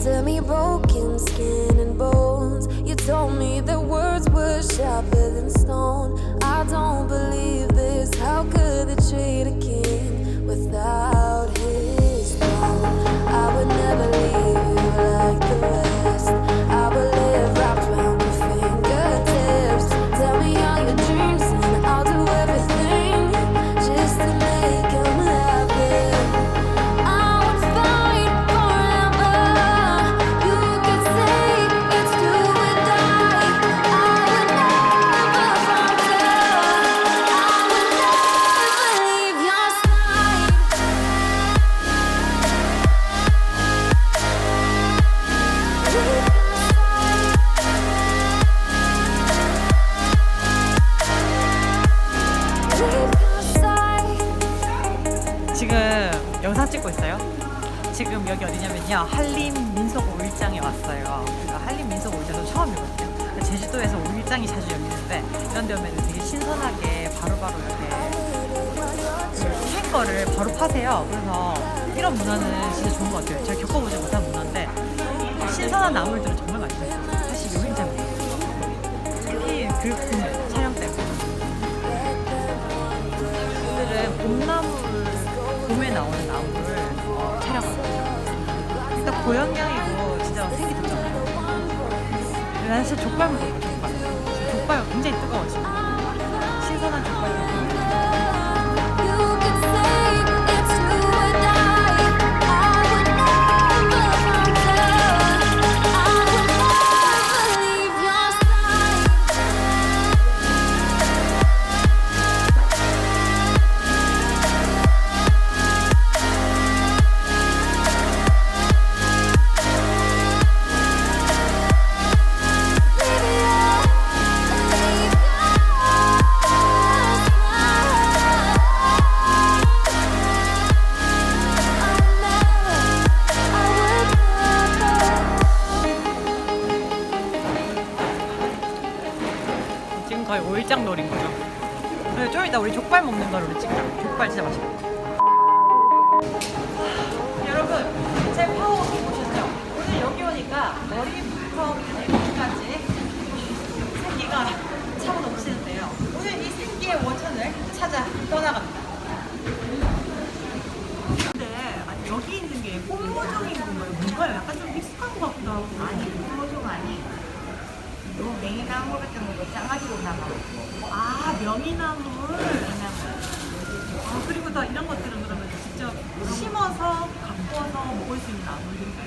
to me broken skin and bones. You told me that words were sharper than stone. I don't believe this. How could they treat a king 영상 찍고 있어요. 지금 여기 어디냐면요. 한림 민속 5일장에 왔어요. 그러니까 한림 민속 5일장도 처음이거든요. 그러니까 제주도에서 5일장이 자주 열리는데 이런 데 오면 되게 신선하게 바로바로 이렇게 생 거를 바로 파세요. 그래서 이런 문화는 진짜 좋은 것 같아요. 제가 겪어보지 못한 문화인데 신선한 나물들은 봄에 나오는 나물을 어, 촬영하거든요. 일단 고영양이고 진짜 색이 좋잖아요. 난 사실 족발 거야, 족발. 족발 굉장히 뜨거워, 지금. 신선한 족발 거의 5일장 놀인 거죠. 그리고 좀 이따 우리 족발 먹는 거를 우리 찍자. 족발 진짜 맛있고. 여러분, 제 파워기 보셨죠? 오늘 여기 오니까 머리부터 발끝까지 생기가 차고 넘치는데요. 오늘 이 생기의 원천을 찾아 떠나갑니다. 근데 아니, 여기 있는 게 뽀뽀적인 건가요? 뭔가요? 약간 좀 익숙한 것 같기도 하고. 아니 그거좀 아니 요 맹이나무 같은 거 짜가지고 나가고 아, 명이나물. 맹이나무 아, 그리고 다 이런 것들은 그러면 직접 심어서 가꿔서 먹을 수 있는 나물들인가요?